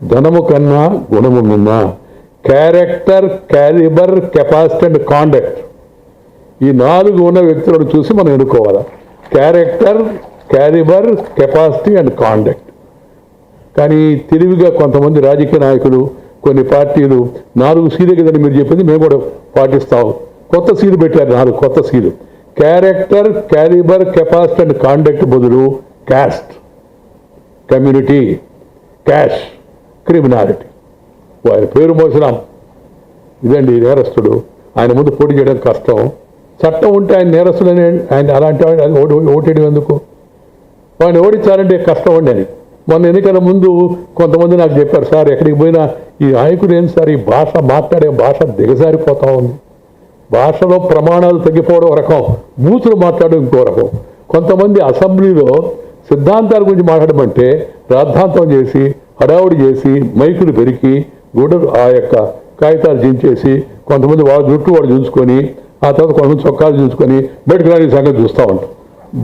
ధనము కన్నా గుణము మిన్న. Character calibre capacity and conduct ఈ నాలుగు ఉన్న వ్యక్తులను చూసి మనం ఎన్నుకోవాలి? Character calibre capacity and conduct కానీ తెలివిగా కొంతమంది రాజకీయ నాయకులు కొన్ని పార్టీలు నాలుగు సీలు కదండి మీరు చెప్పింది మేము కూడా పాటిస్తాము. కొత్త సీలు పెట్టారు నాలుగు కొత్త seal. Character calibre capacity and conduct బదులు క్యాస్ట్ కమ్యూనిటీ క్యాష్ క్రిమినాలిటీ. వారి పేరు మోసినాం. ఇదండి నేరస్తుడు? ఆయన ముందు పోటీ చేయడం కష్టం. చట్టం ఉంటే ఆయన నేరస్తుడని ఆయన అలాంటి వాడిని ఓటు ఓటేయడం ఎందుకు? వాడిని ఓడించాలంటే కష్టం అండి అని మొన్న ఎన్నికల ముందు కొంతమంది నాకు చెప్పారు సార్ ఎక్కడికి పోయినా ఈ నాయకుడు ఏంటి సార్? ఈ భాష మాట్లాడే భాష దిగజారిపోతా ఉంది. భాషలో ప్రమాణాలు తగ్గిపోవడం ఒక రకం బూతులు మాట్లాడడం ఇంకో రకం. కొంతమంది అసెంబ్లీలో సిద్ధాంతాల గురించి మాట్లాడమంటే రాద్ధాంతం చేసి హడావుడి చేసి మైకులు పెరికి గుడ ఆ యొక్క కాగితాలు చించేసి కొంతమంది వాళ్ళ జుట్టు వాడు చూసుకొని ఆ తర్వాత కొంతమంది చొక్కాలు చూసుకొని బయటకు రాని సంగతి చూస్తూ ఉంటాం.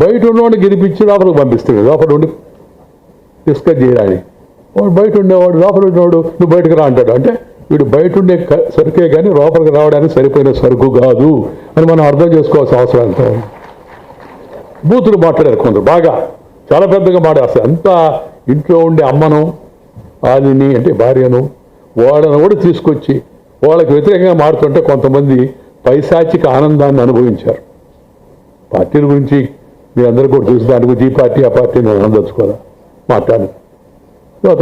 బయట ఉన్నవాడిని గెలిపించి లోపలికి పంపిస్తాడు లోపల ఉండి డిస్కస్ చేయడానికి. వాడు బయట ఉండేవాడు లోపల ఉండేవాడు నువ్వు బయటకు రా అంటాడు. అంటే వీడు బయట ఉండే సరుకే కానీ లోపలికి రావడానికి సరిపోయిన సరుకు కాదు అని మనం అర్థం చేసుకోవాల్సిన అవసరం ఎంత? బూతులు మాట్లాడారు కొందరు బాగా చాలా పెద్దగా మాట్లాడేస్తారు అంతా ఇంట్లో ఉండే అమ్మను ఆదిని అంటే భార్యను వాళ్ళను కూడా తీసుకొచ్చి వాళ్ళకి వ్యతిరేకంగా మారుతుంటే కొంతమంది పైశాచిక ఆనందాన్ని అనుభవించారు. పార్టీల గురించి మీ అందరూ కూడా చూసి దాని గురించి ఈ పార్టీ ఆ పార్టీ నేను ఆనందించుకోవాలా మాట్లాడు.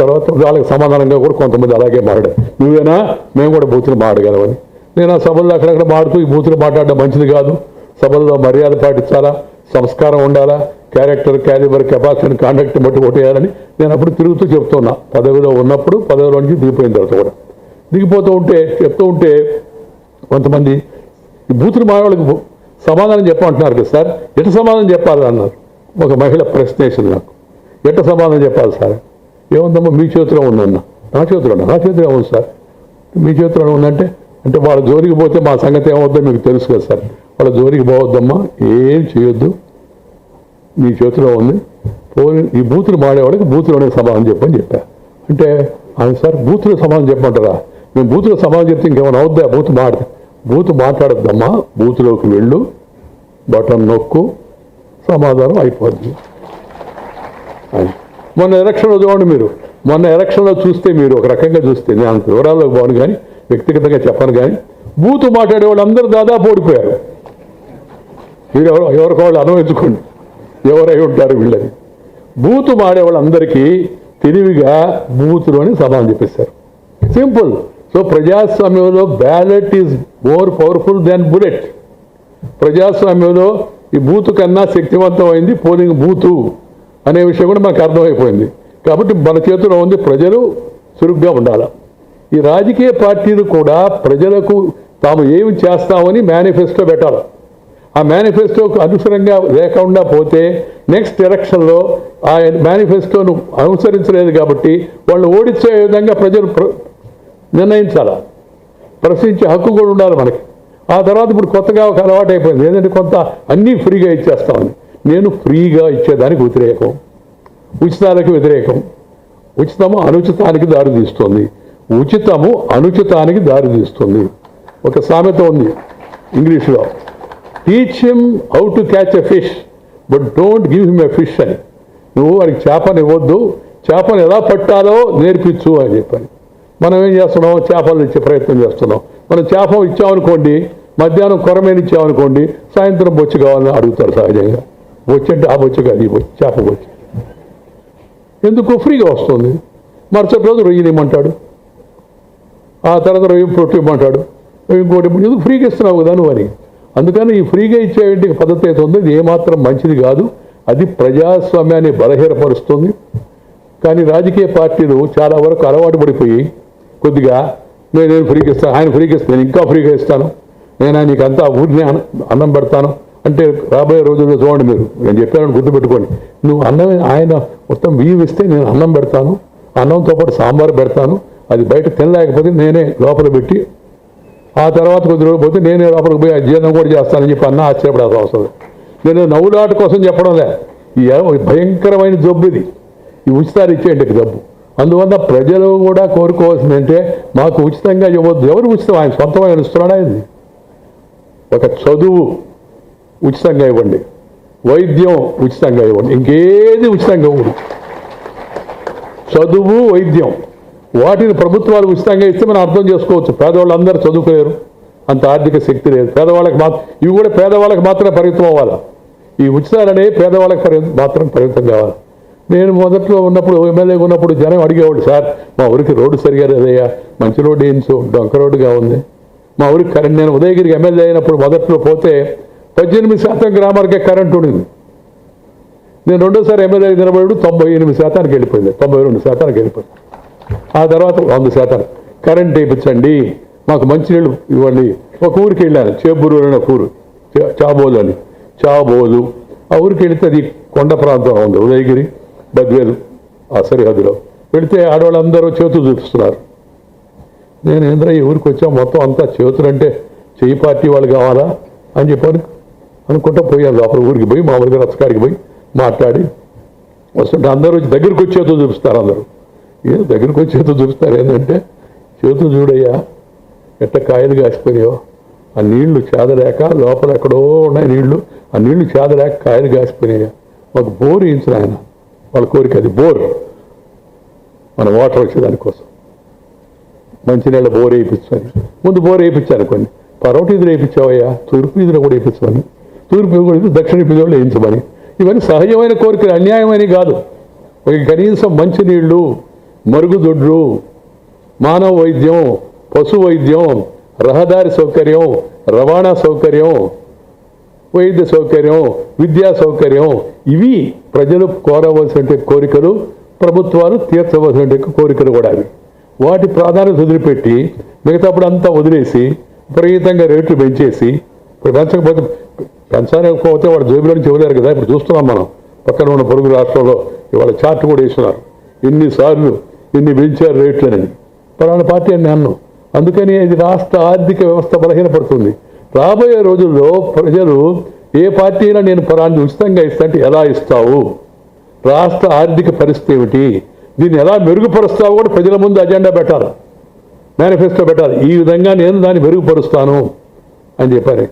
తర్వాత వాళ్ళకి సమాధానంగా కూడా కొంతమంది అలాగే మాట్లాడారు నువ్వేనా? మేము కూడా బూతులు మాడగలమని నేను ఆ సభల్లో అక్కడక్కడ మాడుతూ ఈ బూతులు మాట్లాడడం మంచిది కాదు. సభల్లో మర్యాద పాటించాలా? సంస్కారం ఉండాలా? క్యారెక్టర్ క్యాలిబర్ కెపాసిటీ కాండక్ట్ బట్టి ఓటేయాలని నేను అప్పుడు తిరుగుతూ చెప్తున్నా. పదవిలో ఉన్నప్పుడు పదవిలో నుంచి దిగిపోయిన తర్వాత కూడా. దిగిపోతూ ఉంటే చెప్తూ ఉంటే కొంతమంది బూతులు మానవాళ్ళకి సమాధానం చెప్పమంటున్నారు కదా సార్. ఎట సమాధానం చెప్పాలి అన్నారు. ఒక మహిళ ప్రశ్నేసింది నాకు. ఎట్ట సమాధానం చెప్పాలి సార్? ఏముందమ్మా మీ చేతిలో ఉందన్న. నా చేతిలో ఉందా? నా చేతిలో ఉంది సార్? మీ చేతిలో ఉందంటే అంటే వాళ్ళ జోలికి పోతే మా సంగతి ఏమవుద్దో మీకు తెలుసు కదా సార్. వాళ్ళ జోలికి పోవద్దమ్మా ఏం చేయొద్దు. మీ చేతిలో ఉంది. పోనీ ఈ బూతులు మాడేవాడికి బూతులోనే సమాధానం చెప్పని చెప్పా. అంటే ఆయన సార్ బూతులు సమాధానం చెప్పమంటారా? మేము బూతులు సమాధానం చెప్తే ఇంకేమైనా అవుద్దా? బూత్ మాడ బూత్ మాట్లాడద్దమ్మా బూతులోకి వెళ్ళు బటన్ నొక్కు సమాధానం అయిపోద్ది. మొన్న ఎలక్షన్లో చూడండి మీరు. మొన్న ఎలక్షన్లో చూస్తే మీరు ఒక రకంగా చూస్తే నేను అంత వివరాల్లో పోను కానీ వ్యక్తిగతంగా చెప్పను కానీ బూతు మాట్లాడే వాళ్ళు అందరూ దాదాపు ఓడిపోయారు. మీరు ఎవరు వాళ్ళు అనుభవించుకోండి. ఎవరై ఉంటారు వీళ్ళని? బూతు మాడే వాళ్ళందరికీ తెలివిగా బూతులోని సమాధానం చెప్పేశారు. సింపుల్ సో ప్రజాస్వామ్యంలో ballot is more powerful than bullet ప్రజాస్వామ్యంలో ఈ బూతు కన్నా శక్తివంతమైంది పోలింగ్ బూతు అనే విషయం కూడా మనకు అర్థమైపోయింది. కాబట్టి మన చేతిలో ఉంది ప్రజలు చురుగ్గా ఉండాలి. ఈ రాజకీయ పార్టీలు కూడా ప్రజలకు తాము ఏమి చేస్తామని మేనిఫెస్టో పెట్టాలి. ఆ మేనిఫెస్టోకు అనుసరంగా లేకుండా పోతే నెక్స్ట్ ఎలక్షన్లో ఆ మేనిఫెస్టోను అనుసరించలేదు కాబట్టి వాళ్ళు ఓడించే విధంగా ప్రజలు ప్ర- నిర్ణయించాలా? ప్రశ్నించే హక్కు కూడా ఉండాలి మనకి. ఆ తర్వాత ఇప్పుడు కొత్తగా ఒక అలవాటు అయిపోయింది. ఏంటంటే కొంత అన్నీ ఫ్రీగా ఇచ్చేస్తామని నేను ఫ్రీగా ఇచ్చేదానికి వ్యతిరేకం. ఉచితాలకు వ్యతిరేకం. ఉచితము అనుచితానికి దారితీస్తుంది ఉచితము అనుచితానికి దారితీస్తుంది ఒక సామెత ఉంది ఇంగ్లీష్లో. Teach him how to catch a fish but don't give him a fish అని నువ్వు వారికి చేపని ఇవ్వద్దు. చేపను ఎలా పట్టాలో నేర్పించు అని చెప్పాను మనం ఏం చేస్తున్నాం? చేపలు ఇచ్చే ప్రయత్నం చేస్తున్నాం. మనం చేప ఇచ్చామనుకోండి మధ్యాహ్నం కొరమేని ఇచ్చామనుకోండి సాయంత్రం బొచ్చు కావాలని అడుగుతారు సహజంగా. బొచ్చు అంటే ఆ బొచ్చు కాదు ఈ బొచ్చు చేప బొచ్చు. ఎందుకు? ఫ్రీగా వస్తుంది. మరుసటి రోజు రొయ్యలు ఇమ్మంటాడు. ఆ తర్వాత రొయ్య పొట్టు ఇమ్మంటాడు. ఇంకోటి ఎందుకు ఫ్రీగా ఇస్తున్నావు కదా నువ్వు అని. అందుకని ఈ ఫ్రీగా ఇచ్చేటువంటి పద్ధతి అయితే ఉందో. ఇది ఏమాత్రం మంచిది కాదు. అది ప్రజాస్వామ్యాన్ని బలహీనపరుస్తుంది. కానీ రాజకీయ పార్టీలు చాలా వరకు అలవాటు పడిపోయి కొద్దిగా నేను నేను ఫ్రీగా ఇస్తాను ఆయన ఫ్రీగా ఇస్తాను నేను ఇంకా ఫ్రీగా ఇస్తాను నేను నీకు అంతా ఊరిని అన్నం పెడతాను అంటే రాబోయే రోజుల్లో చూడండి మీరు. నేను చెప్పాను గుర్తుపెట్టుకోండి. నువ్వు అన్నం ఆయన మొత్తం బియ్యం ఇస్తే నేను అన్నం పెడతాను అన్నంతో పాటు సాంబార్ పెడతాను అది బయట తినలేకపోతే నేనే లోపల పెట్టి ఆ తర్వాత కొద్ది రోజులు పోతే నేను లోపలికి పోయి అధ్యయనం జీర్ణం కూడా చేస్తానని చెప్పి అన్న ఆశ్చర్యపడాల్సిన అవసరం నేను నవ్వులాట కోసం చెప్పడం లే. ఈ భయంకరమైన జబ్బు ఇది. ఈ ఉచితాలు ఇచ్చేయండి జబ్బు. అందువల్ల ప్రజలు కూడా కోరుకోవాల్సిందంటే మాకు ఉచితంగా ఇవ్వద్దు. ఎవరు ఉచితం? ఆయన సొంతమైన ఇస్తున్నాడా ఇది ఒక చదువు ఉచితంగా ఇవ్వండి. వైద్యం ఉచితంగా ఇవ్వండి. ఇంకేది ఉచితంగా ఇవ్వండి చదువు వైద్యం. వాటిని ప్రభుత్వాలు ఉచితంగా ఇస్తే మనం అర్థం చేసుకోవచ్చు. పేదవాళ్ళు అందరూ చదువుకోలేరు. అంత ఆర్థిక శక్తి లేదు. పేదవాళ్ళకి మాత్రం ఇవి కూడా పేదవాళ్ళకి మాత్రమే పరిమితం అవ్వాలి? ఈ ఉచితాలనే పేదవాళ్ళకి పరి మాత్రం పరిమితం కావాలి. నేను మొదట్లో ఉన్నప్పుడు ఎమ్మెల్యే ఉన్నప్పుడు జనం అడిగేవాడు సార్ మా ఊరికి రోడ్డు సరిగా లేదయ్యా. మంచి రోడ్డు వేయించు డొంక రోడ్డుగా ఉంది. మా ఊరికి కరెంట్ నేను ఉదయగిరికి ఎమ్మెల్యే అయినప్పుడు మొదట్లో పోతే పద్దెనిమిది శాతం గ్రామాలకే కరెంట్ ఉండింది. నేను రెండోసారి ఎమ్మెల్యే నిలబడి తొంభై ఎనిమిది శాతానికి వెళ్ళిపోయింది. తొంభై రెండు శాతానికి వెళ్ళిపోయింది. ఆ తర్వాత వంద శాతం కరెంట్ వేయించండి. మాకు మంచినీళ్ళు ఇవ్వండి. ఒక ఊరికి వెళ్ళాను. చేబూరు అని ఒక ఊరు. చా- చాబోలు అని. చాబోలు. ఆ ఊరికి వెళితే అది కొండ ప్రాంతం ఉంది. ఉదయగిరి బద్వేలు ఆ సరిహద్దులో. వెళితే ఆడవాళ్ళందరూ చేతులు చూపిస్తున్నారు. నేను ఏంద్ర ఈ ఊరికి వచ్చాం? మొత్తం అంతా చేతులు అంటే చెయ్యి పార్టీ వాళ్ళు కావాలా అని చెప్పాను. అనుకుంటా పోయాను. లోపల ఊరికి పోయి మామూలుగా రచ్చకాడికి పోయి మాట్లాడి వస్తుంటే అందరూ దగ్గరికి వచ్చేతో చూపిస్తారు అందరూ. ఏదో దగ్గరికి వచ్చి చేతులు చూపిస్తారు ఏంటంటే చేతులు చూడయ్యా ఎట్ట కాయలు కాసిపోయాయో ఆ నీళ్ళు చేదలేక లోపల ఎక్కడో ఉన్నాయి నీళ్ళు. ఆ నీళ్ళు చేదలేక కాయలు కాసిపోయినాయా. మాకు బోర్ వేయించిన ఆయన. వాళ్ళ కోరిక అది బోర్. మన వాటర్ వచ్చేదానికోసం మంచినీళ్ళ బోర్ వేయించని ముందు బోర్ వేయించాను కొన్ని. పరోటి ఇదిలో వేయించావయ్యా తూర్పు ఇదిలో కూడా వేయించమని తూర్పు కూడా దక్షిణ ఇదిలో వేయించమని. ఇవన్నీ సహజమైన కోరికలు అన్యాయమని కాదు. ఒక కనీసం మంచినీళ్ళు మరుగుదొడ్లు మానవ వైద్యం పశు వైద్యం రహదారి సౌకర్యం రవాణా సౌకర్యం వైద్య సౌకర్యం విద్యా సౌకర్యం ఇవి ప్రజలు కోరవలసిన కోరికలు ప్రభుత్వాలు తీర్చవలసిన కోరికలు కూడా అవి. వాటి ప్రాధాన్యత వదిలిపెట్టి మిగతాప్పుడు అంతా వదిలేసి విపరీతంగా రేట్లు పెంచేసి ఇప్పుడు పెంచకపోతే పెంచకపోతే వాడు జేబులో నుంచి ఇవ్వలేరు కదా ఇప్పుడు చూస్తున్నాం మనం. పక్కన ఉన్న పొరుగు రాష్ట్రంలో ఇవాళ చార్ట్ కూడా వేస్తున్నారు ఎన్నిసార్లు ఇన్ని పెంచారు రేట్లని పలానా పార్టీ అని అన్నాం. అందుకని ఇది రాష్ట్ర ఆర్థిక వ్యవస్థ బలహీనపడుతుంది. రాబోయే రోజుల్లో ప్రజలు ఏ పార్టీ అయినా నేను పలాన్ని ఉచితంగా ఇస్తా అంటే ఎలా ఇస్తావు? రాష్ట్ర ఆర్థిక పరిస్థితి ఏమిటి? దీన్ని ఎలా మెరుగుపరుస్తావు కూడా ప్రజల ముందు అజెండా పెట్టాలి. మేనిఫెస్టో పెట్టాలి. ఈ విధంగా నేను దాన్ని మెరుగుపరుస్తాను అని చెప్పారు.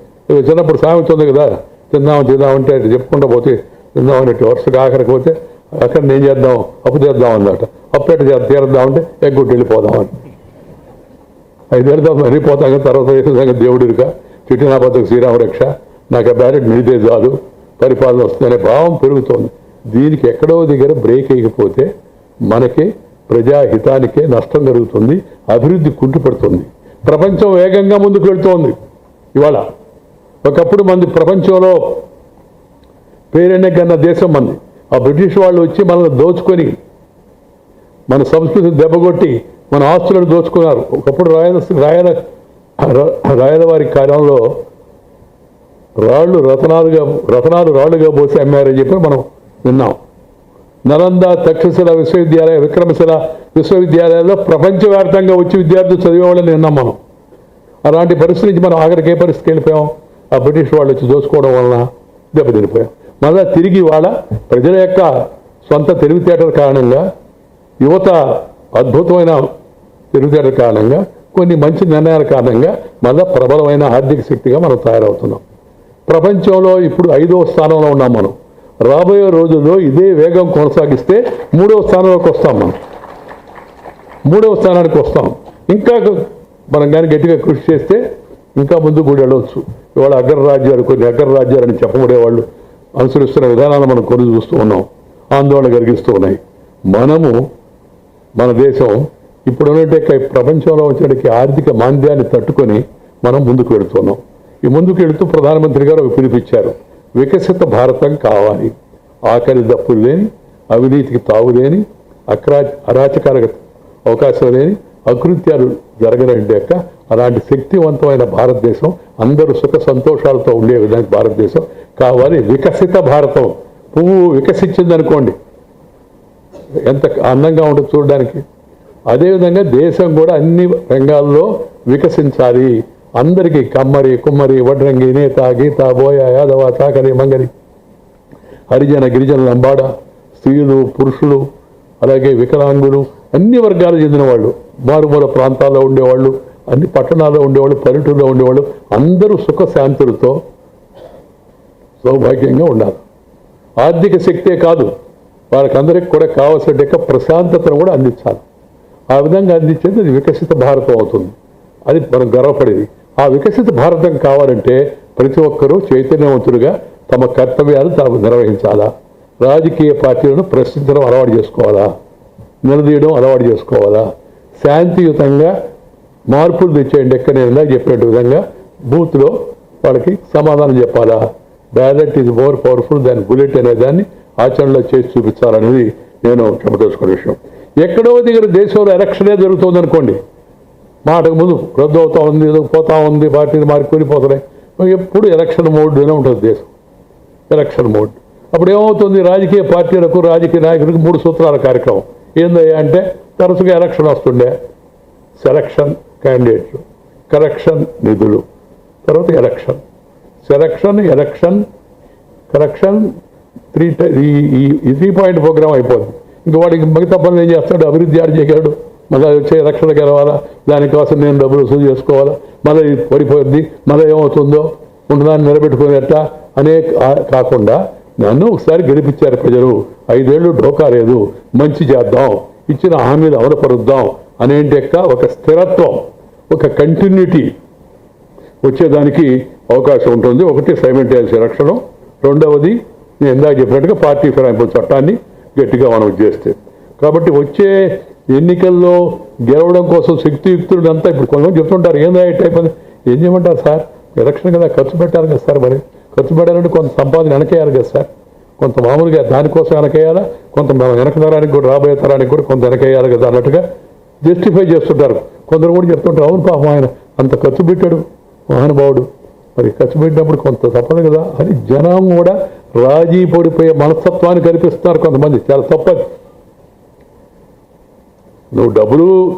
చిన్నప్పుడు సామెత ఉంది కదా తిందాం తిందామంటే అటు చెప్పుకుంటూ పోతే తిందామని వరుసగా ఆఖరికి పోతే అక్కడ నేను చేద్దాం అప్పు చేద్దాం అన్నమాట. అప్పు ఎట్ట చేద్దాం తీరద్దామంటే ఎగ్గొట్టి వెళ్ళిపోదామని ఐదేళ్ళతో మరిపోతాం కదా తర్వాత సంగతి? దేవుడిగా చిట్టినా బతుకు శ్రీరామ రక్ష. నాకు ఆ బ్యాలెట్ చాలు. పరిపాలన వస్తుందనే భావం పెరుగుతోంది. దీనికి ఎక్కడో దగ్గర బ్రేక్ అయిపోతే మనకి ప్రజాహితానికే నష్టం జరుగుతుంది అభివృద్ధి కుంటుపడుతుంది ప్రపంచం వేగంగా ముందుకు వెళుతోంది. ఇవాళ ఒకప్పుడు మంది ప్రపంచంలో పేరెన్నే కన్నా దేశం మంది. ఆ బ్రిటిష్ వాళ్ళు వచ్చి మనల్ని దోచుకొని మన సంస్కృతిని దెబ్బగొట్టి మన ఆస్తులను దోచుకున్నారు. ఒకప్పుడు రాయల రాయల రాయల వారి కాలంలో రాళ్ళు రతనాలుగా రతనాలు రాళ్ళుగా పోసి అమ్మారని చెప్పి మనం విన్నాం. నలంద తక్షశిల విశ్వవిద్యాలయ విక్రమశిల విశ్వవిద్యాలయాల్లో ప్రపంచవ్యాప్తంగా వచ్చి విద్యార్థులు చదివేవాళ్ళని విన్నాం మనం. అలాంటి పరిస్థితి నుంచి మనం ఆఖరికి ఏ పరిస్థితికి వెళ్ళిపోయాం? ఆ బ్రిటిష్ వాళ్ళు వచ్చి దోచుకోవడం వలన దెబ్బతినిపోయాం. మళ్ళా తిరిగి వాళ్ళ ప్రజల యొక్క సొంత తెలివితేటల కారణంగా యువత అద్భుతమైన తెలివితేటల కారణంగా కొన్ని మంచి నిర్ణయాల కారణంగా మళ్ళా ప్రబలమైన ఆర్థిక శక్తిగా మనం తయారవుతున్నాం. ప్రపంచంలో ఇప్పుడు ఐదవ స్థానంలో ఉన్నాం మనం. రాబోయే రోజుల్లో ఇదే వేగం కొనసాగిస్తే మూడవ స్థానంలోకి వస్తాం మనం. మూడవ స్థానానికి వస్తాం. ఇంకా మనం కానీ గట్టిగా కృషి చేస్తే ఇంకా ముందు కూడా వెళ్ళవచ్చు. ఇవాళ అగ్రరాజ్యాలు కొన్ని అగ్రరాజ్యాలని చెప్పబడే వాళ్ళు అనుసరిస్తున్న విధానాలు మనం కొన్ని చూస్తూ ఉన్నాం. ఆందోళన కలిగిస్తూ ఉన్నాయి. మనము మన దేశం ఇప్పుడు ఉన్నట్టే ప్రపంచంలో వచ్చినటువంటి ఆర్థిక మాంద్యాన్ని తట్టుకొని మనం ముందుకు వెళుతున్నాం. ఈ ముందుకు వెళుతూ ప్రధానమంత్రి గారు పిలిపించారు వికసిత భారతం కావాలి. ఆకలి దప్పులు లేని అవినీతికి తావు లేని అక్రా అరాచకాలకు అవకాశం లేని అకృత్యాలు జరగనండి యొక్క అలాంటి శక్తివంతమైన భారతదేశం అందరూ సుఖ సంతోషాలతో ఉండే విధంగా భారతదేశం. కావాలి వికసిత భారతం. పువ్వు వికసించిందనుకోండి ఎంత అందంగా ఉంటుంది చూడడానికి. అదేవిధంగా దేశం కూడా అన్ని రంగాల్లో వికసించాలి. అందరికీ కమ్మరి కుమ్మరి వడ్రంగి నేత గీత బోయ యాదవ చాకరి మంగరి హరిజన గిరిజన లంబాడ స్త్రీలు పురుషులు అలాగే వికలాంగులు అన్ని వర్గాలు చెందిన వాళ్ళు. మారుమూల ప్రాంతాల్లో ఉండేవాళ్ళు అన్ని పట్టణాల్లో ఉండేవాళ్ళు పల్లెటూరులో ఉండేవాళ్ళు అందరూ సుఖశాంతులతో సౌభాగ్యంగా ఉండాలి ఆర్థిక శక్తే కాదు వాళ్ళకందరికి కూడా కావాల్సిన ప్రశాంతతను కూడా అందించాలి. ఆ విధంగా అందించేది అది వికసిత భారతం అవుతుంది. అది మనం గర్వపడేది. ఆ వికసిత భారతం కావాలంటే ప్రతి ఒక్కరూ చైతన్యవంతులుగా తమ కర్తవ్యాలు తాము నిర్వహించాలా? రాజకీయ పార్టీలను ప్రశ్నించడం అలవాటు చేసుకోవాలా? నిలదీయడం అలవాటు చేసుకోవాలా? శాంతియుతంగా మార్పులు తెచ్చేయండి ఎక్కడ నేను ఇందాక చెప్పినట్టు విధంగా బూత్లో వాళ్ళకి సమాధానం చెప్పాలా? Ballot is more powerful than bullet అనే దాన్ని ఆచరణలో చేసి చూపించాలనేది నేను చెప్పదలుచుకునే విషయం. ఎక్కడో దగ్గర దేశంలో ఎలక్షనే జరుగుతుంది అనుకోండి మాటకు ముందు రద్దు అవుతా ఉంది పోతా ఉంది పార్టీని మారి పోతున్నాయి ఎప్పుడు ఎలక్షన్ మోడ్లోనే ఉంటుంది దేశం. Election mode. అప్పుడు ఏమవుతుంది? రాజకీయ పార్టీలకు రాజకీయ నాయకులకు మూడు సూత్రాల కార్యక్రమం. ఏందయ్యా అంటే తరచుగా ఎలక్షన్ వస్తుండే. సెలక్షన్ క్యాండిడేట్లు. కరెక్షన్ నిధులు. తర్వాత election. Selection election correction three ఈ త్రీ పాయింట్ ప్రోగ్రామ్ అయిపోతుంది ఇంక వాడికి మిగతా పనులు ఏం చేస్తాడు? అభివృద్ధి ఆడు చేయగలడు మళ్ళీ వచ్చే ఎలక్షన్ గెలవాలా? దానికోసం నేను డబ్బులు వసూలు చేసుకోవాలా? మళ్ళీ పడిపోద్ది. మళ్ళీ ఏమవుతుందో? ఉన్నదాన్ని నిలబెట్టుకునేట అనే కాకుండా నన్ను ఒకసారి గెలిపించారు ప్రజలు. ఐదేళ్ళు ఢోకా లేదు. మంచి చేద్దాం. ఇచ్చిన హామీలు అమలుపరుద్దాం అనేంటి యొక్క ఒక స్థిరత్వం ఒక కంటిన్యూటీ వచ్చేదానికి అవకాశం ఉంటుంది. ఒకటి సైమెంటైజ్ రక్షణం రెండవది నేను ఇందాక చెప్పినట్టుగా పార్టీ ఫిరాయింపు చట్టాన్ని గట్టిగా మనం చేస్తే. కాబట్టి వచ్చే ఎన్నికల్లో గెలవడం కోసం శక్తియుక్తులు అంతా ఇప్పుడు కొంతమంది చెప్తుంటారు ఏందా ఈ టైప్ అని? ఏం చేయమంటారు సార్? ఎలక్షన్ కదా ఖర్చు పెట్టాలి కదా సార్ మరి? ఖర్చు పెట్టాలంటే కొంత సంపాదన వెనకేయాలి కదా సార్. కొంత మామూలుగా దానికోసం వెనకేయాలా? కొంత వెనక తరానికి కూడా రాబోయే తరానికి కూడా కొంత వెనకేయాలి కదా అన్నట్టుగా జస్టిఫై చేస్తుంటారు. కొందరు కూడా చెప్తుంటారు అవును పాపం ఆయన అంత ఖర్చు పెట్టాడు మహానుభావుడు. మరి ఖర్చు పెట్టినప్పుడు కొంత తప్పదు కదా? అని జనం కూడా రాజీ పడిపోయే మనస్తత్వాన్ని కల్పిస్తున్నారు కొంతమంది. చాలా తప్పదు. నువ్వు డబ్బులు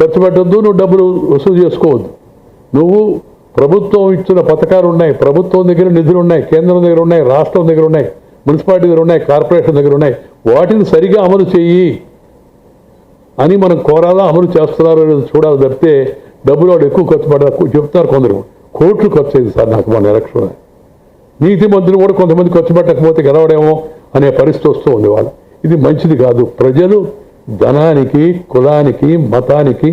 ఖర్చు పెట్టద్దు నువ్వు డబ్బులు వసూలు చేసుకోవద్దు. నువ్వు ప్రభుత్వం ఇచ్చిన పథకాలు ఉన్నాయి ప్రభుత్వం దగ్గర నిధులు ఉన్నాయి కేంద్రం దగ్గర ఉన్నాయి రాష్ట్రం దగ్గర ఉన్నాయి. మున్సిపాలిటీ దగ్గర ఉన్నాయి కార్పొరేషన్ దగ్గర ఉన్నాయి. వాటిని సరిగా అమలు చెయ్యి అని మనం కోరాలా అమలు చేస్తున్నారో లేదో చూడాలి తప్పితే డబ్బులు వాడు ఎక్కువ ఖర్చు పడ్డా చెప్తున్నారు కొందరు. కోట్లు ఖర్చు అయింది సార్ నాకు మన ఎలక్షన్. నీతి మంత్రులు కూడా కొంతమంది ఖర్చు పెట్టకపోతే గెలవడేమో అనే పరిస్థితి వస్తూ ఉంది వాళ్ళు. ఇది మంచిది కాదు. ప్రజలు ధనానికి కులానికి మతానికి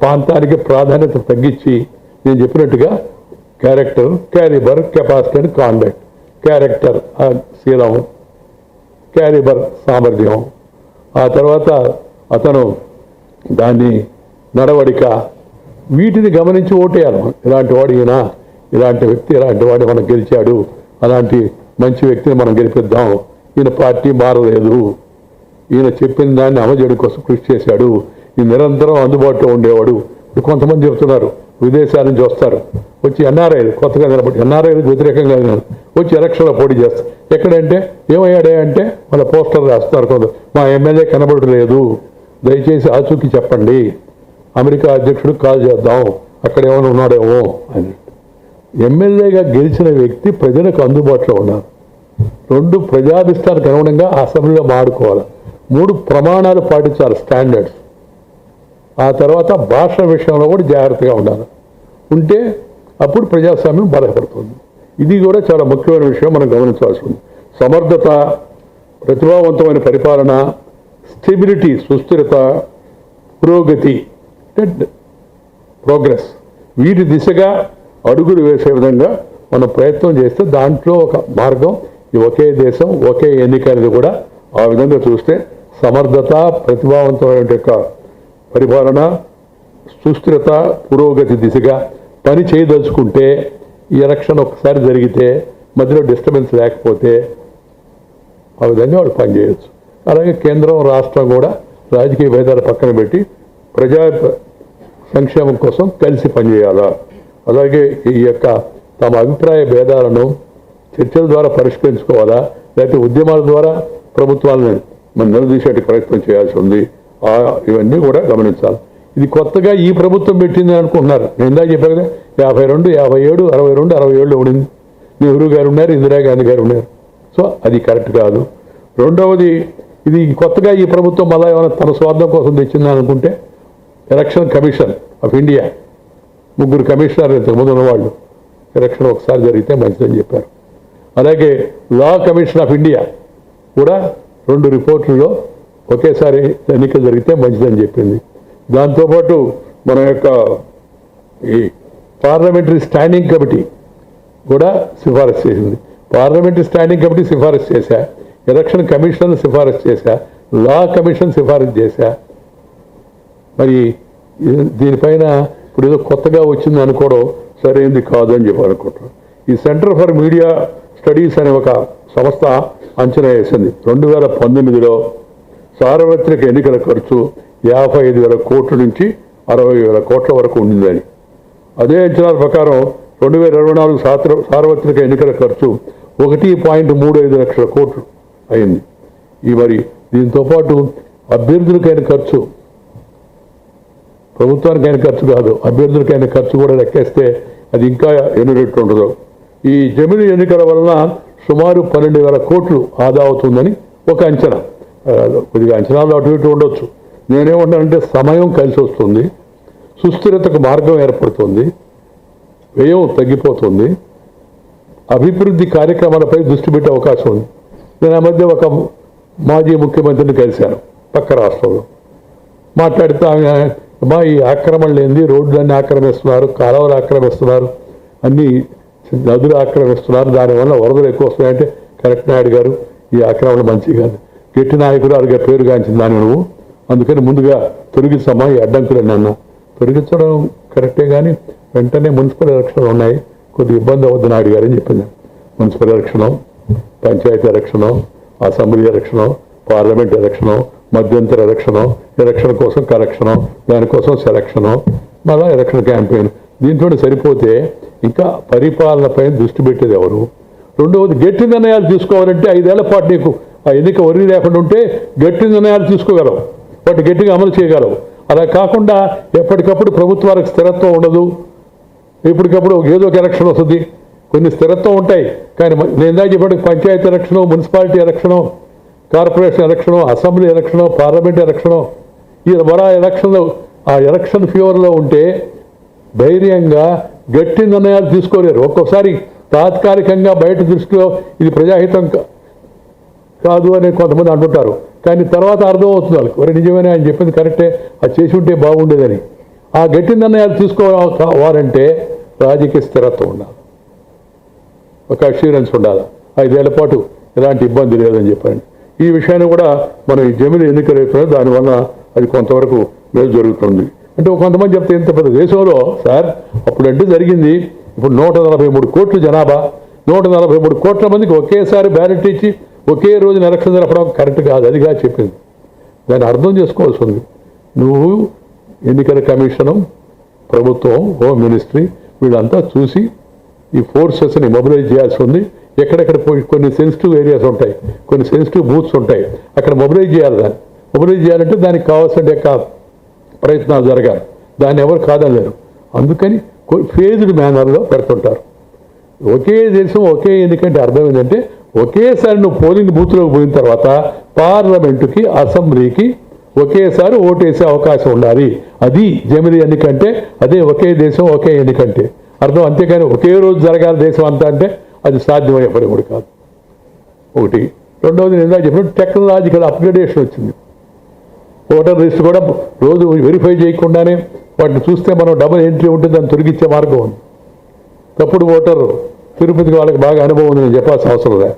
ప్రాంతానికి ప్రాధాన్యత తగ్గించి నేను చెప్పినట్టుగా character calibre capacity and conduct character శీలం క్యారిబర్ సామర్థ్యం ఆ తర్వాత అతను దాన్ని నడవడిక వీటిని గమనించి ఓటేయాలి ఇలాంటి వాడు ఈయన ఇలాంటి వ్యక్తి ఇలాంటి వాడు మనం గెలిచాడు అలాంటి మంచి వ్యక్తిని మనం గెలిపిద్దాం. ఈయన పార్టీ మారలేదు. ఈయన చెప్పిన దాన్ని అమలు చేయడం కోసం కృషి చేశాడు. ఈ నిరంతరం అందుబాటులో ఉండేవాడు. ఇప్పుడు కొంతమంది చెప్తున్నారు విదేశాల నుంచి వస్తారు. వచ్చి ఎన్ఆర్ఐలు కొత్తగా నిలబడి ఎన్ఆర్ఐలకు వ్యతిరేకంగా ఉన్నారు. వచ్చి ఎలక్షన్లో పోటీ చేస్తారు. ఎక్కడంటే ఏమయ్యాడే అంటే వాళ్ళ పోస్టర్ రాస్తారు కొంత మా ఎమ్మెల్యే కనబడలేదు. దయచేసి ఆచూకీ చెప్పండి. అమెరికా అధ్యక్షుడు కాల్ చేద్దాం. అక్కడ ఏమైనా ఉన్నాడేమో అని. ఎమ్మెల్యేగా గెలిచిన వ్యక్తి ప్రజలకు అందుబాటులో ఉన్నారు రెండు ప్రజాభిష్టానికి అనుగుణంగా అసెంబ్లీలో మాడుకోవాలి. మూడు ప్రమాణాలు పాటించాలి స్టాండర్డ్స్. ఆ తర్వాత భాష విషయంలో కూడా జాగ్రత్తగా ఉండాలి. ఉంటే అప్పుడు ప్రజాస్వామ్యం బలపడుతుంది ఇది కూడా చాలా ముఖ్యమైన విషయం మనం గమనించాల్సి ఉంది. సమర్థత ప్రతిభావంతమైన పరిపాలన స్టెబిలిటీ సుస్థిరత పురోగతి అంటే ప్రోగ్రెస్ వీటి దిశగా అడుగులు వేసే విధంగా మనం ప్రయత్నం చేస్తే దాంట్లో ఒక మార్గం ఈ ఒకే దేశం ఒకే ఎన్నిక అనేది కూడా ఆ విధంగా చూస్తే సమర్థత ప్రతిభావంతమైన యొక్క పరిపాలన సుస్థిరత పురోగతి దిశగా పని చేయదలుచుకుంటే ఈ ఎలక్షన్ ఒకసారి జరిగితే మధ్యలో డిస్టర్బెన్స్ లేకపోతే ఆ విధంగా వాళ్ళు పనిచేయచ్చు. అలాగే కేంద్రం రాష్ట్రం కూడా రాజకీయ భేదాలు పక్కన పెట్టి ప్రజా సంక్షేమం కోసం కలిసి పనిచేయాలా? అలాగే ఈ యొక్క తమ అభిప్రాయ భేదాలను చర్చల ద్వారా పరిష్కరించుకోవాలా? లేకపోతే ఉద్యమాల ద్వారా ప్రభుత్వాలను మనం నిలదీసేట ప్రయత్నం చేయాల్సి ఉంది? ఇవన్నీ కూడా గమనించాలి. ఇది కొత్తగా ఈ ప్రభుత్వం పెట్టింది అనుకుంటున్నారు. నేను ఇందాక చెప్పాను కదా యాభై రెండు యాభై ఏడు అరవై రెండు అరవై ఏళ్ళు ఉండింది. నెహ్రూ గారు ఉన్నారు ఇందిరాగాంధీ గారు ఉన్నారు. సో అది కరెక్ట్ కాదు. రెండవది ఇది కొత్తగా ఈ ప్రభుత్వం మళ్ళా ఏమైనా తన స్వార్థం కోసం తెచ్చింది అనుకుంటే ఎలక్షన్ కమిషన్ ఆఫ్ ఇండియా ముగ్గురు కమిషనర్ ఇంతకుముందు ఉన్నవాళ్ళు ఎలక్షన్ ఒకసారి జరిగితే మంచిదని చెప్పారు. అలాగే లా కమిషన్ ఆఫ్ ఇండియా కూడా రెండు రిపోర్టుల్లో ఒకేసారి ఎన్నికలు జరిగితే మంచిదని చెప్పింది. దాంతోపాటు మన యొక్క ఈ పార్లమెంటరీ స్టాండింగ్ కమిటీ కూడా సిఫారసు చేసింది. పార్లమెంటరీ స్టాండింగ్ కమిటీ సిఫారసు చేశా ఎలక్షన్ కమిషన్ సిఫారసు చేశా లా కమిషన్ సిఫారసు చేశా. మరి దీనిపైన ఇప్పుడు ఏదో కొత్తగా వచ్చింది అనుకోవడం సరైనది కాదు అని చెప్పి అనుకుంటున్నాను ఈ సెంటర్ ఫర్ మీడియా స్టడీస్ అనే ఒక సంస్థ అంచనా వేసింది. రెండు వేల పంతొమ్మిదిలో సార్వత్రిక ఎన్నికల ఖర్చు యాభై ఐదు వేల కోట్ల నుంచి అరవై వేల కోట్ల వరకు ఉండిందని. అదే అంచనాల ప్రకారం రెండు వేల ఇరవై నాలుగు సాత్ర సార్వత్రిక ఎన్నికల ఖర్చు ఒకటి పాయింట్ మూడు ఐదు లక్షల కోట్లు అయింది. ఈ మరి దీంతో పాటు అభ్యర్థులకైన ఖర్చు ప్రభుత్వానికైన ఖర్చు కాదు అభ్యర్థులకైన ఖర్చు కూడా లెక్కేస్తే అది ఇంకా ఎన్ని రెట్లు ఉండదు. ఈ జమిని ఎన్నికల వలన సుమారు పన్నెండు వేల కోట్లు ఆదా అవుతుందని ఒక అంచనా. కొద్దిగా అంచనాలు అటు ఇటు ఉండొచ్చు. నేనేమంటానంటే సమయం కలిసి వస్తుంది. సుస్థిరతకు మార్గం ఏర్పడుతుంది. వ్యయం తగ్గిపోతుంది. అభివృద్ధి కార్యక్రమాలపై దృష్టి పెట్టే అవకాశం ఉంది. నేను ఆ మధ్య ఒక మాజీ ముఖ్యమంత్రిని కలిశాను పక్క రాష్ట్రంలో. మాట్లాడితే మా అమ్మా ఈ ఆక్రమణలు ఏంది రోడ్లన్నీ ఆక్రమిస్తున్నారు కాలువలు ఆక్రమిస్తున్నారు అన్ని నదులు ఆక్రమిస్తున్నారు దానివల్ల వరదలు ఎక్కువ వస్తున్నాయంటే కరెక్ట్ నాయుడు గారు ఈ ఆక్రమణ మంచి కాదు. గట్టి నాయకురాలుగా పేరు గాంచింది నువ్వు. అందుకని ముందుగా తొలగిస్తామా? ఈ అడ్డంకులని అన్నా తొలగించడం కరెక్టే కానీ వెంటనే మున్సిపల్ ఎలక్షన్లు ఉన్నాయి. కొద్ది ఇబ్బంది అవుద్ది నాయుడు గారు అని చెప్పింది. Municipal election panchayat election assembly election parliament election మధ్యంతర ఎలక్షను ఎలక్షన్ కోసం కరెక్షను దానికోసం సెలక్షను మళ్ళా ఎలక్షన్ క్యాంపెయిన్. దీంతో సరిపోతే ఇంకా పరిపాలనపై దృష్టి పెట్టేది ఎవరు? రెండవది గట్టి నిర్ణయాలు తీసుకోవాలంటే ఐదేళ్ళ పాటు నీకు ఆ ఎన్నిక ఒరిగి లేకుండా ఉంటే గట్టి నిర్ణయాలు తీసుకోగలవు. వాటి గట్టిగా అమలు చేయగలవు. అలా కాకుండా ఎప్పటికప్పుడు ప్రభుత్వాలకు స్థిరత్వం ఉండదు. ఇప్పటికప్పుడు ఏదో ఒక ఎలక్షన్ వస్తుంది. కొన్ని స్థిరత్వం ఉంటాయి. కానీ నేను ఇందాక చెప్పాడు panchayat election municipality election corporation election assembly election parliament election ఈ బడా ఎలక్షన్లు ఆ ఎలక్షన్ ఫీవర్లో ఉంటే ధైర్యంగా గట్టి నిర్ణయాలు తీసుకోలేరు. ఒక్కోసారి తాత్కాలికంగా బయట దృష్టిలో ఇది ప్రజాహితం కాదు అని కొంతమంది అంటుంటారు. కానీ తర్వాత అర్థం అవుతుంది వాళ్ళకి. మరి నిజమేనే ఆయన చెప్పింది కరెక్టే. అది చేసి ఉంటే బాగుండేదని. ఆ గట్టి నిర్ణయాలు తీసుకోవాలంటే రాజకీయ స్థిరత్వం ఉండాలి. ఒక అష్యూరెన్స్ ఉండాలి. ఐదేళ్ళ పాటు ఎలాంటి ఇబ్బంది లేదని చెప్పాను ఈ విషయాన్ని కూడా మనం ఈ జమీన్ ఎన్నికలు అవుతున్నాయి దానివల్ల అది కొంతవరకు మేలు జరుగుతుంది. అంటే కొంతమంది చెప్తే ఇంత పెద్ద దేశంలో సార్ అప్పుడంటే జరిగింది. ఇప్పుడు నూట నలభై మూడు కోట్లు జనాభా. నూట నలభై మూడు కోట్ల మందికి ఒకేసారి బ్యాలెట్ ఇచ్చి ఒకే రోజు నరకం జరపడం కరెక్ట్ కాదు అదిగా చెప్పింది. దాన్ని అర్థం చేసుకోవాల్సి ఉంది. నువ్వు ఎన్నికల కమిషను ప్రభుత్వం హోమ్ మినిస్ట్రీ వీళ్ళంతా చూసి ఈ ఫోర్సెస్ని మొబిలైజ్ చేయాల్సి ఉంది. ఎక్కడెక్కడ పోయి కొన్ని సెన్సిటివ్ ఏరియాస్ ఉంటాయి కొన్ని సెన్సిటివ్ బూత్స్ ఉంటాయి అక్కడ మొబిలైజ్ చేయాలి దాన్ని. మొబిలైజ్ చేయాలంటే దానికి కావాల్సిన యొక్క ప్రయత్నాలు జరగాలి. దాన్ని ఎవరు కాదనలేరు. అందుకని ఫేజ్డ్ మేనర్లో పెడుతుంటారు. ఒకే దేశం ఒకే ఎన్నికంటే అర్థం ఏంటంటే ఒకేసారి నువ్వు పోలింగ్ బూత్లోకి పోయిన తర్వాత పార్లమెంటుకి అసెంబ్లీకి ఒకేసారి ఓటేసే అవకాశం ఉండాలి. అది జమిలి ఎన్నికంటే అదే ఒకే దేశం ఒకే ఎన్నికంటే. అర్థం? అంతేకాని ఒకే రోజు జరగాలి దేశం అంతా అంటే అది సాధ్యమయ్యే పని కూడా కాదు. ఒకటి. రెండవది నేను చెప్పిన టెక్నాలజికల్ అప్గ్రేడేషన్ వచ్చింది. ఓటర్ లిస్ట్ కూడా రోజు వెరిఫై చేయకుండానే వాటిని చూస్తే మనం డబుల్ ఎంట్రీ ఉంటుంది దాన్ని తొలగించే మార్గం ఉంది. తప్పుడు ఓటర్ తిరుపతికి వాళ్ళకి బాగా అనుభవం ఉంది నేను చెప్పాల్సిన అవసరం లే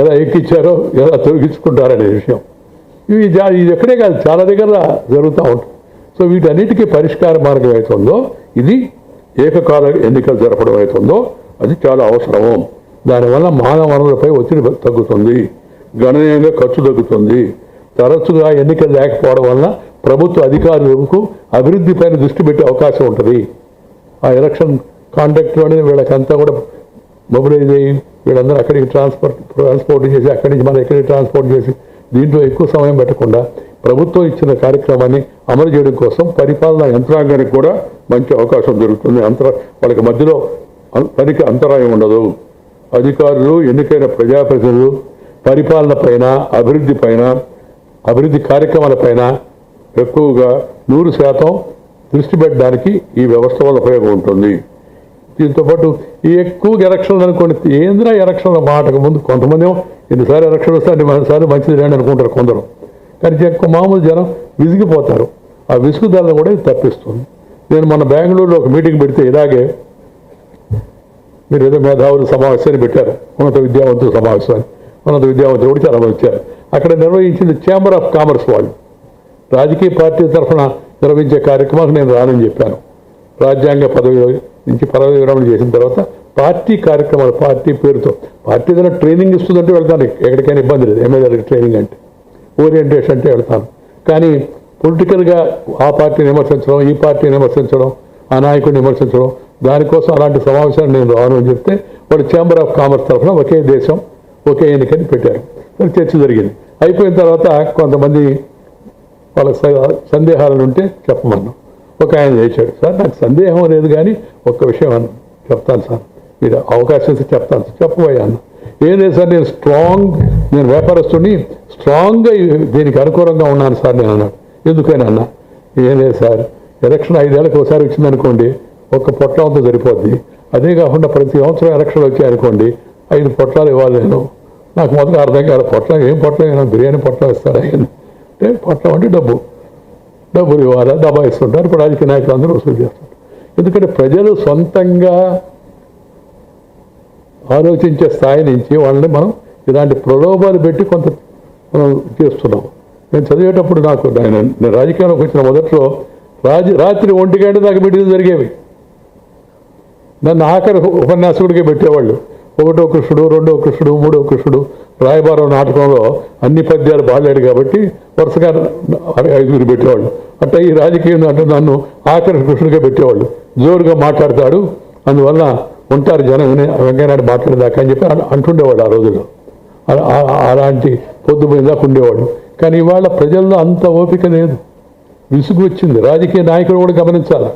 ఎలా ఎక్కిచ్చారో ఎలా తొలగించుకుంటారనే విషయం. ఇవి ఇది ఎక్కడే కాదు చాలా దగ్గర జరుగుతూ ఉంటుంది సో వీటన్నిటికీ పరిష్కార మార్గం అవుతుందో ఇది ఏకకాల ఎన్నికలు జరపడం అవుతుందో అది చాలా అవసరము. దానివల్ల మానవ వనరులపై ఒత్తిడి తగ్గుతుంది. గణనీయంగా ఖర్చు తగ్గుతుంది. తరచుగా ఎన్నికలు లేకపోవడం వల్ల ప్రభుత్వ అధికారులకు అభివృద్ధిపైన దృష్టి పెట్టే అవకాశం ఉంటుంది. ఆ ఎలక్షన్ కాంట్రాక్ట్లోనే వీళ్ళకంతా కూడా మొబిలైజ్ అయ్యి వీళ్ళందరూ అక్కడికి ట్రాన్స్పోర్ట్ ట్రాన్స్పోర్ట్ చేసి అక్కడి నుంచి మన ఎక్కడికి ట్రాన్స్పోర్ట్ చేసి దీంట్లో ఎక్కువ సమయం పెట్టకుండా ప్రభుత్వం ఇచ్చిన కార్యక్రమాన్ని అమలు చేయడం కోసం పరిపాలనా యంత్రాంగానికి కూడా మంచి అవకాశం దొరుకుతుంది. అంతర వాళ్ళకి మధ్యలో పనికి అంతరాయం ఉండదు. అధికారులు ఎన్నికైన ప్రజాప్రతినిధులు పరిపాలన పైన అభివృద్ధి పైన అభివృద్ధి కార్యక్రమాల పైన ఎక్కువగా నూరు శాతం దృష్టి పెట్టడానికి ఈ వ్యవస్థ వల్ల ఉపయోగం ఉంటుంది. దీంతో పాటు ఎక్కువగా ఎక్కువ ఎలక్షన్లు అనుకోండి ఏంద్రా ఎలక్షన్ల? మాటకు ముందు కొంతమంది ఏమో ఎన్నిసార్లు ఎలక్షన్ వస్తే అన్ని మంచిది లేని అనుకుంటారు కొందరు. కానీ ఎక్కువ మామూలు జనం విసిగిపోతారు. ఆ విసుగుదలను కూడా ఇది తప్పిస్తుంది. నేను మన బెంగళూరులో ఒక మీటింగ్ పెడితే ఇలాగే మీరు ఏదో మేధావులు సమావేశాన్ని పెట్టారు. ఉన్నత విద్యావంతుల సమావేశాన్ని. ఉన్నత విద్యావంతులు కూడా చాలా వచ్చారు. అక్కడ నిర్వహించింది ఛాంబర్ ఆఫ్ కామర్స్ వాళ్ళు. రాజకీయ పార్టీ తరఫున నిర్వహించే కార్యక్రమాలకు నేను రానని చెప్పాను. రాజ్యాంగ పదవి నుంచి పదవి విరమణ చేసిన తర్వాత పార్టీ కార్యక్రమాలు పార్టీ పేరుతో. పార్టీ ఏదైనా ట్రైనింగ్ ఇస్తుందంటే వెళ్తాను. ఎక్కడికైనా ఇబ్బంది లేదు. ఎమ్మెల్యేలకు ట్రైనింగ్ అంటే. ఓరియంటేషన్ అంటే వెళ్తాను. కానీ పొలిటికల్గా ఆ పార్టీని విమర్శించడం ఈ పార్టీని విమర్శించడం ఆ నాయకుడిని విమర్శించడం దానికోసం అలాంటి సమావేశాలు నేను రాను అని చెప్తే వాళ్ళు ఛాంబర్ ఆఫ్ కామర్స్ తరఫున ఒకే దేశం ఒకే ఎన్నికని పెట్టారు. మరి చర్చ జరిగింది. అయిపోయిన తర్వాత కొంతమంది వాళ్ళ సందేహాలు ఉంటే చెప్పమన్నాం ఒక ఆయన చేశాడు. సార్ నాకు సందేహం లేదు కానీ ఒక్క విషయం అన్న చెప్తాను సార్. మీరు అవకాశం ఇస్తే చెప్తాను సార్. చెప్పబోయా అన్న. ఏం లేదు సార్ నేను స్ట్రాంగ్ నేను వ్యాపారస్తుని స్ట్రాంగ్గా దీనికి అనుకూలంగా ఉన్నాను సార్ నేను అన్నాడు. ఎందుకని అన్న? ఏం లేదు సార్ ఎలక్షన్ ఐదేళ్ళకి ఒకసారి వచ్చిందనుకోండి ఒక్క పొట్లంతో సరిపోద్ది. అదే కాకుండా ప్రతి సంవత్సరం ఎలక్షన్లు వచ్చాయనుకోండి ఐదు పొట్లాలు ఇవ్వాలి నేను. నాకు మొదట అర్థం కాదు పొట్లం ఏం పొట్లం బిర్యానీ పొట్లం ఇస్తారా అంటే పొట్లం అంటే డబ్బు. డబ్బులు ఇవ్వాలా దబాయిస్తుంటారు. ఇప్పుడు రాజకీయ నాయకులు అందరూ వసూలు చేస్తుంటారు ఎందుకంటే ప్రజలు సొంతంగా ఆలోచించే స్థాయి నుంచి వాళ్ళని మనం ఇలాంటి ప్రలోభాలు పెట్టి కొంత మనం చేస్తున్నాం. నేను చదివేటప్పుడు నాకు నేను నేను రాజకీయాల్లోకి వచ్చిన మొదట్లో రాజ రాత్రి ఒంటి గంట దాకా మీటింగ్లు జరిగేవి. నన్ను ఆఖరి ఉపన్యాసకుడికి పెట్టేవాళ్ళు. ఒకటో కృష్ణుడు రెండో కృష్ణుడు మూడో కృష్ణుడు రాయబారం నాటకంలో అన్ని పద్యాలు బాగాలేడు కాబట్టి వరుసగా ఐదుగురు పెట్టేవాళ్ళు. అట్లా ఈ రాజకీయం అంటే నన్ను ఆఖరి కృష్ణుడిగా పెట్టేవాళ్ళు. జోరుగా మాట్లాడతాడు. అందువల్ల ఉంటారు జనం వెంకయ్యనాయుడు మాట్లాడేదాకా అని చెప్పి అంటుండేవాడు ఆ రోజుల్లో. అలాంటి పొద్దుపోయిందాకా ఉండేవాడు. కానీ ఇవాళ ప్రజల్లో అంత ఓపిక లేదు. విసుగు వచ్చింది. రాజకీయ నాయకుడు కూడా గమనించాలి.